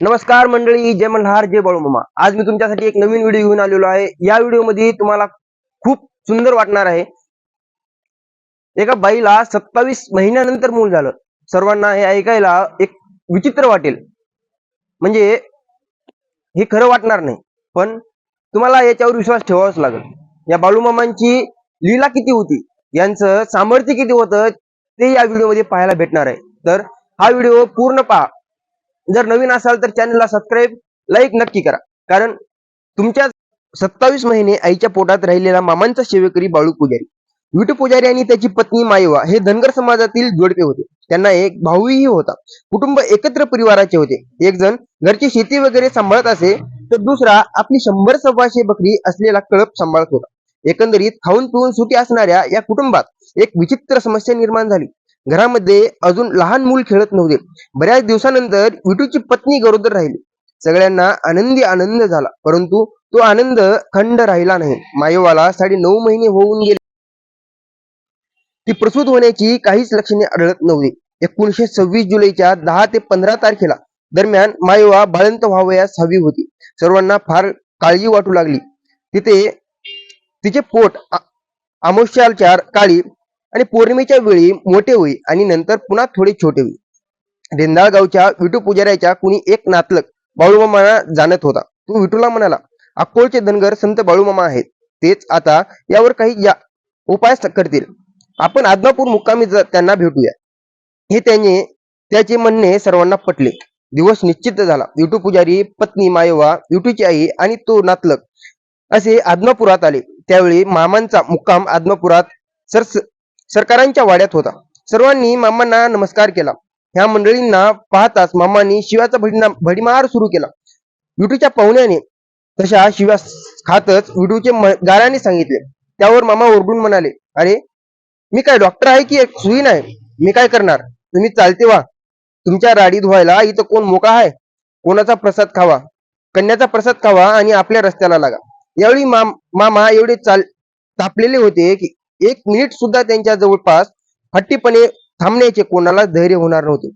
नमस्कार मंडळी जय मल्हार जय बाळूमामा आज मी तुमच्यासाठी एक नवीन व्हिडिओ घेऊन आलेलो आहे. या व्हिडिओमध्ये तुम्हाला खूप सुंदर वाटणार आहे. एका बाईला सत्तावीस महिन्यानंतर मूल झालं. सर्वांना हे ऐकायला एक विचित्र वाटेल. म्हणजे हे खरं वाटणार नाही. पण तुम्हाला याच्यावर विश्वास ठेवावाच लागेल. या बाळूमामांची लीला किती होती? यांचं सामर्थ्य किती होतं? ते या व्हिडिओमध्ये पाहायला भेटणार आहे. तर हा व्हिडिओ पूर्ण पहा. जर नवीन असाल तर चॅनलला सबस्क्राईब लाईक नक्की करा. कारण तुमच्या सत्तावीस महिने आईच्या पोटात राहिलेला मामांचा सेवेकरी बाळू पुजारी. विटू पुजारी आणि त्याची पत्नी मायवा हे धनगर समाजातील जोडपे होते. त्यांना एक भाऊही होता. कुटुंब एकत्र परिवाराचे होते. एक जण घरची शेती वगैरे सांभाळत असे तर दुसरा आपली शंभर सव्वाशे बकरी असलेला कळप सांभाळत होता. एकंदरीत खाऊन पिऊन सुटी असणाऱ्या या कुटुंबात एक विचित्र समस्या निर्माण झाली. घरामध्ये अजून लहान मूल खेळत नव्हते. बऱ्याच दिवसानंतर विटूची पत्नी गरोदर राहिली. सगळ्यांना आनंदी आनंद झाला परंतु तो आनंद खंड राहिला नाही. मायोवाला साडे नऊ महिने होऊन गेले. ती प्रसूत होण्याची काहीच लक्षणे आढळत नव्हती. एकोणीशे सव्वीस जुलैच्या दहा ते पंधरा तारखेला दरम्यान मायोवा बाळंत व्हावयास हवी होती. सर्वांना फार काळजी वाटू लागली. तिथे तिचे पोट आ- काळी आणि पौर्णिमेच्या वेळी मोठे होई आणि नंतर पुन्हा थोडे छोटे होई. रेंदाळ गावच्या विटू पुजाऱ्याच्या कुणी एक नातलक बाळूमामा जाणत होता. तो विटूला म्हणाला अक्कोळचे धनगर संत बाळूमामा आहेत. तेच आता यावर काही या उपाय करतील. आपण आदमापूर मुक्कामी त्यांना भेटूया. हे त्याने त्याचे म्हणणे सर्वांना पटले. दिवस निश्चित झाला. विटू पुजारी पत्नी मायवा विटूची आई आणि तो नातलक असे आदमापुरात आले. त्यावेळी मामांचा मुक्काम आदमापुरात सर सरकारांच्या वाड्यात होता. सर्वांनी मामांना नमस्कार केला. ह्या मंडळींना पाहताच मामांनी शिवाचा भडीना भडीमार सुरू केला. विटूच्या पाहुण्याने तशा शिव्या खातच विटूचे गाराने सांगितले. त्यावर मामा ओरडून म्हणाले अरे मी काय डॉक्टर आहे की एक सुई नाही मी काय करणार? तुम्ही चालते वा तुमच्या राडी धुवायला इथं कोण मोका आहे? कोणाचा प्रसाद खावा? कन्याचा प्रसाद खावा आणि आपल्या रस्त्याला लागा. यावेळी माम- मामा एवढे चाल तापलेले होते की एक मिनिट सुद्धा त्यांच्या जवळपास हट्टीपणे थांबण्याचे कोणाला धैर्य होणार नव्हते.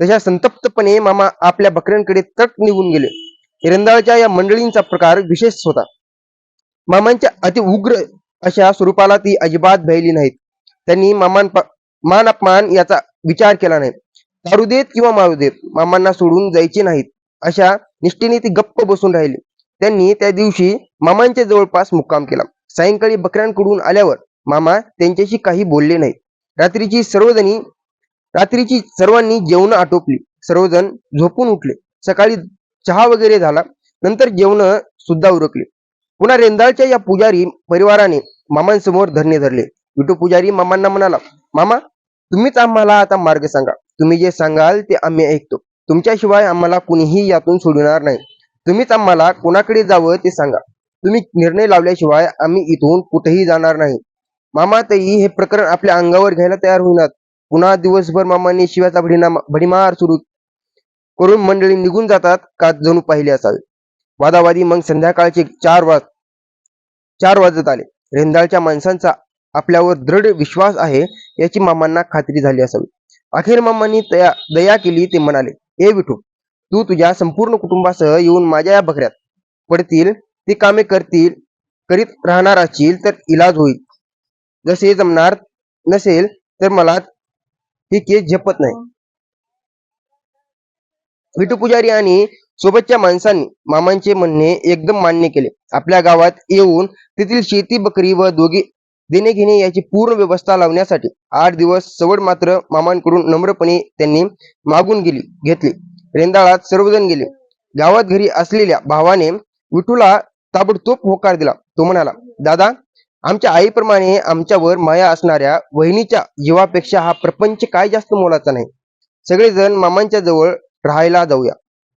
तशा संतप्तपणे मामा आपल्या बकऱ्यांकडे तट निघून गेले. एरंदाळच्या या मंडळींचा प्रकार विशेष होता. मामांच्या अति उग्र अशा स्वरूपाला ती अजिबात भयली नाहीत. त्यांनी मामान मान अपमान याचा विचार केला नाही. दारू देत किंवा मारू देत मामांना सोडून जायचे नाहीत. अशा निष्ठेने ती गप्प बसून राहिली. त्यांनी त्या दिवशी मामांच्या जवळपास मुक्काम केला. सायंकाळी बकऱ्यांकडून आल्यावर मामा त्यांच्याशी काही बोलले नाही रात्रीची सर्वजणी रात्रीची सर्वांनी जेवण आटोपली. सर्वजण झोपून उठले. सकाळी चहा वगैरे झाला. नंतर जेवण सुद्धा उरकले. पुन्हा रेंदाळच्या या पुजारी परिवाराने मामांसमोर धरणे धरले. विठू पुजारी मामांना म्हणाला मामा तुम्हीच आम्हाला आता मार्ग सांगा. तुम्ही जे सांगाल ते आम्ही ऐकतो. तुमच्याशिवाय आम्हाला कुणीही यातून सोडणार नाही. तुम्हीच आम्हाला कोणाकडे जावं ते सांगा. तुम्ही निर्णय लावल्याशिवाय आम्ही इथून कुठेही जाणार नाही. मामा ताई हे प्रकरण आपल्या अंगावर घ्यायला तयार होईनात. पुन्हा दिवसभर मामांनी शिवाचा भडीना भडीमार सुरू करून मंडळी निघून जातात का जणू पाहिले असावे. वादावादी मग संध्याकाळचे चार वाज चार वाजत आले. रेंदाळच्या माणसांचा आपल्यावर दृढ विश्वास आहे याची मामांना खात्री झाली असावी. अखेर मामांनी दया दया केली ते म्हणाले ए विठू तू तुझ्या संपूर्ण कुटुंबासह येऊन माझ्या या बकऱ्यात पडतील ती कामे करतील करीत राहणार असशील तर इलाज होईल. जसे जमणार नसेल तर मला ही केस झेपत नाही. विठू पुजारी आणि सोबतच्या माणसांनी मामांचे म्हणणे एकदम मान्य केले. आपल्या गावात येऊन तेथील शेती बकरी व दोघी देणे घेणे याची पूर्ण व्यवस्था लावण्यासाठी आठ दिवस सवड मात्र मामांकडून नम्रपणे त्यांनी मागून गेली घेतली. रेंदाळात सर्वजण गेले. गावात घरी असलेल्या भावाने विठूला ताबडतोब होकार दिला. तो म्हणाला दादा आमच्या आईप्रमाणे आमच्यावर माया असणाऱ्या वहिनीच्या जीवापेक्षा हा प्रपंच काय जास्त मोलाचा नाही. सगळेजण मामांच्या जवळ राहायला जाऊया.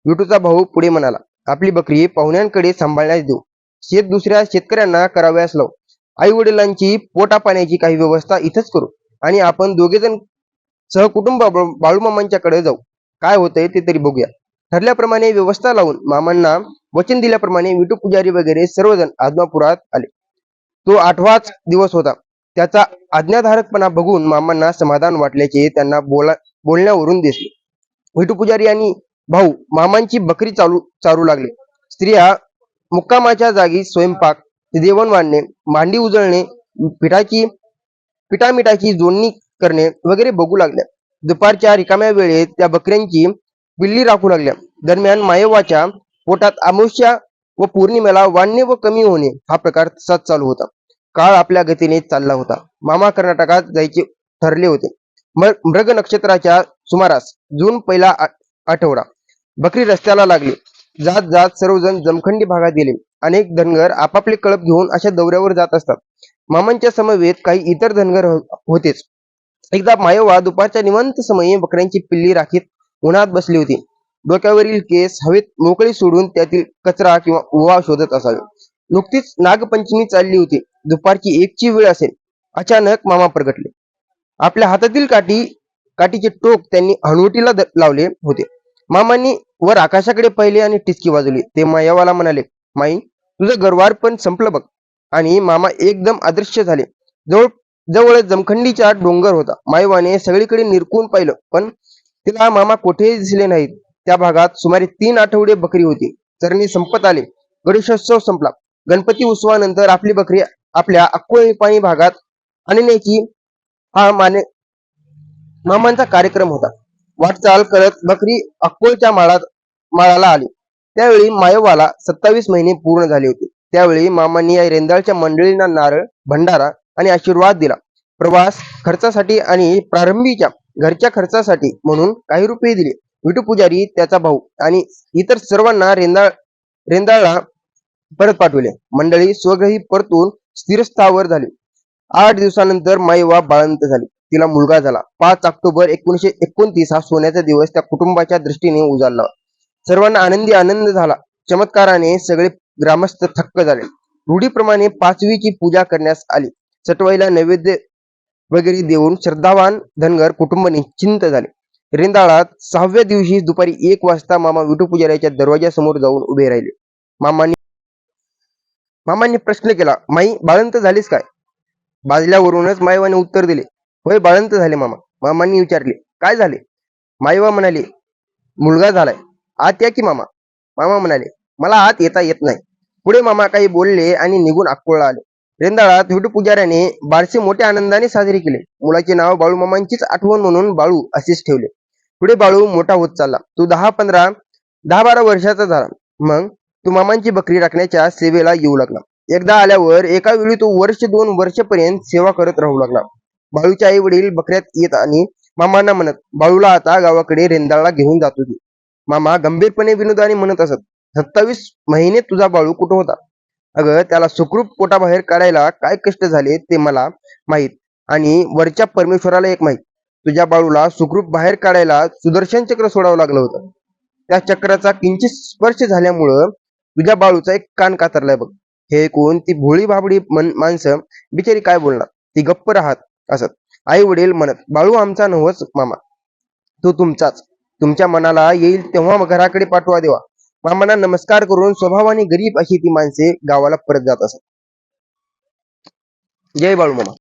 विटूचा भाऊ पुढे म्हणाला आपली बकरी पाहुण्यांकडे सांभाळण्यास देऊ. शेत दुसऱ्या शेतकऱ्यांना कराव्यास लावू. आई वडिलांची पोटा पाण्याची काही व्यवस्था इथंच करू आणि आपण दोघेजण सहकुटुंब बाळू- बाळूमामांच्याकडे जाऊ. काय होतंय ते तरी बघूया. ठरल्याप्रमाणे व्यवस्था लावून मामांना वचन दिल्याप्रमाणे विटू पुजारी वगैरे सर्वजण आदमापुरात आले. तो आठवाच दिवस होता. त्याचा आज्ञाधारकपणा बघून मामांना समाधान वाटल्याचे त्यांना बोला बोलण्यावरून दिसले. विठू पुजारी आणि भाऊ मामांची बकरी चालू चारू लागले. स्त्रिया मुक्कामाच्या जागी स्वयंपाक देवण वाढणे मांडी उजळणे पिठाची पिठामिठाची जोडणी करणे वगैरे बघू लागल्या. दुपारच्या रिकाम्या वेळेत त्या बकऱ्यांची बिल्ली राखू लागल्या. दरम्यान मायवाच्या पोटात अमावस्या व पौर्णिमेला वाढणे व कमी होणे हा प्रकार तसाच चालू होता. काळ आपल्या गतीने चालला होता. मामा कर्नाटकात जायचे ठरले होते. मृग नक्षत्राच्या सुमारास जून पहिला आठवडा. बकरी रस्त्याला लागली. जात जात सर्वजण जमखंडी भागात गेले. अनेक धनगर आपापले कळप घेऊन अशा दौऱ्यावर जात असतात. मामांच्या समवेत काही इतर धनगर हो, होतेच. एकदा मायोवा दुपारच्या निवंत समयी बकऱ्यांची पिल्ली राखीत उन्हात बसली होती. डोक्यावरील केस हवेत मोकळी सोडून त्यातील कचरा किंवा ओवा शोधत असावे. नुकतीच नागपंचमी चालली होती. दुपारची एकची वेळ असेल. अचानक मामा प्रगटले. आपल्या हातातील काठी काठीचे टोक त्यांनी हणवटीला लावले होते. मामांनी वर आकाशाकडे पाहिले आणि टिचकी वाजवली. ते मायावाला म्हणाले माई तुझं गरवार पण संपलं बघ. आणि मामा एकदम अदृश्य झाले. जवळ जवळ जमखंडीचा डोंगर होता. मायवाने सगळीकडे निरकून पाहिलं पण तिला मामा कोठेही दिसले नाहीत. त्या भागात सुमारे तीन आठवडे बकरी होती. चरणी संपत आले. गणेशोत्सव संपला. गणपती उत्सवानंतर आपली बकरी आपल्या अक्कोळी पाणी भागात आणण्याची हा माने मामांचा कार्यक्रम होता. वाटचाल करत बकरी अक्कोलच्या माळात माळाला आली. त्यावेळी मायवाला सत्तावीस महिने पूर्ण झाले होते. त्यावेळी मामांनी या रेंदाळच्या मंडळींना नारळ भंडारा आणि आशीर्वाद दिला. प्रवास खर्चासाठी आणि प्रारंभीच्या घरच्या खर्चासाठी म्हणून काही रुपये दिले. विटू पुजारी त्याचा भाऊ आणि इतर सर्वांना रेंदाळ रेंदाळला परत पाठवले. मंडळी स्वगही परतून स्थिरस्थावर झाली. आठ दिवसानंतर माईवा बाळंत झाली. तिला मुलगा झाला. पाच ऑक्टोबर एकोणीशे एकोणतीस हा सोन्याचा दिवस त्या कुटुंबाच्या दृष्टीने उजाडला सर्वांना आनंदी आनंद झाला. चमत्काराने सगळे ग्रामस्थ थक्क झाले. रूढीप्रमाणे पाचवीची पूजा करण्यास आली. चटवाईला नैवेद्य वगैरे देऊन श्रद्धावान धनगर कुटुंब निश्चिंत झाले. रिंदाळात सहाव्या दिवशी दुपारी एक वाजता मामा विठू पुजाऱ्याच्या दरवाजासमोर जाऊन उभे राहिले. मामांनी मामांनी प्रश्न केला माई बाळंत झालीस काय? बाजल्यावरूनच मायवाने उत्तर दिले होय बाळंत झाले मामा. मामांनी विचारले काय झाले? मायवा म्हणाले मुलगा झालाय. आत या की मामा? मामा म्हणाले मला आत येता येत नाही. पुढे मामा काही बोलले आणि निघून अक्कोळला आले. रेंदाळात विठू पुजाऱ्याने बारसे मोठ्या आनंदाने साजरे केले. मुलाचे नाव बाळू मामांचीच आठवण म्हणून बाळू असेच ठेवले. पुढे बाळू मोठा होत चालला. तो दहा पंधरा दहा बारा वर्षाचा झाला. मग तो मामांची बकरी राखण्याच्या सेवेला येऊ लागला. एकदा आल्यावर एका वेळी तो वर्ष दोन वर्षपर्यंत सेवा करत राहू लागला. बाळूचे आई वडील बकऱ्यात येत आणि मामांना म्हणत बाळूला आता गावाकडे रेंदाळला घेऊन जात होती मामा गंभीरपणे विनोदाने म्हणत असत सत्तावीस महिने तुझा बाळू कुठं होता? अगं त्याला सुखरूप पोटाबाहेर काढायला काय कष्ट झाले ते मला माहीत आणि वरच्या परमेश्वराला एक माहीत. तुझ्या बाळूला सुखरूप बाहेर काढायला सुदर्शन चक्र सोडावं लागलं होतं. त्या चक्राचा किंचित स्पर्श झाल्यामुळं तुझ्या बाळूचा एक कान कातरलाय बघ. हे ऐकून ती भोळी भाबडी माणसं बिचारी काय बोलणार? ती गप्प राहत असत. आई वडील म्हणत बाळू आमचा नव्हच मामा. तो तुमचाच. तुमच्या मनाला येईल तेव्हा घराकडे पाठवा देवा. मामांना नमस्कार करून स्वभावाने गरीब अशी ती माणसे गावाला परत जात असत. जय बाळू मामा.